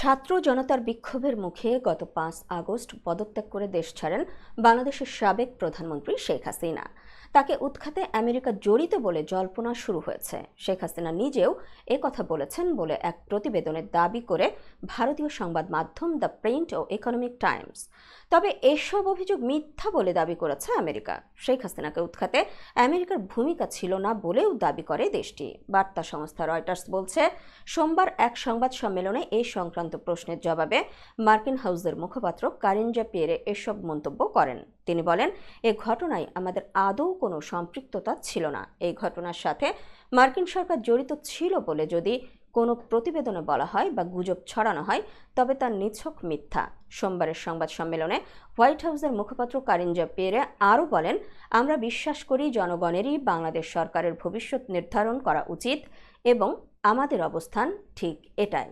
ছাত্র জনতার বিক্ষোভের মুখে গত পাঁচ আগস্ট পদত্যাগ করে দেশ ছাড়েন বাংলাদেশের সাবেক প্রধানমন্ত্রী শেখ হাসিনা। তাকে উৎখাতে আমেরিকা জড়িত বলে জল্পনা শুরু হয়েছে। শেখ হাসিনা নিজেও এ কথা বলেছেন বলে এক প্রতিবেদনের দাবি করে ভারতীয় সংবাদ মাধ্যম দ্য প্রিন্ট ও ইকোনমিক টাইমস। তবে এসব অভিযোগ মিথ্যা বলে দাবি করেছে আমেরিকা। শেখ হাসিনাকে উৎখাতে আমেরিকার ভূমিকা ছিল না বলেও দাবি করে দেশটি। বার্তা সংস্থা রয়টার্স বলছে, সোমবার এক সংবাদ সম্মেলনে এই সংক্রান্ত প্রশ্নের জবাবে মার্কিন হাউসের মুখপাত্র কারিনজা পিয়েরে এসব মন্তব্য করেন। তিনি বলেন, এ ঘটনায় আমাদের আদৌ কোনো সম্পৃক্ততা ছিল না। এই ঘটনার সাথে মার্কিন সরকার জড়িত ছিল বলে যদি কোনো প্রতিবেদনে বলা হয় বা গুজব ছড়ানো হয়, তবে তা নিছক মিথ্যা। সোমবারের সংবাদ সম্মেলনে হোয়াইট হাউসের মুখপাত্র কারিনজা পেরে আরও বলেন, আমরা বিশ্বাস করি জনগণেরই বাংলাদেশ সরকারের ভবিষ্যৎ নির্ধারণ করা উচিত এবং আমাদের অবস্থান ঠিক এটাই।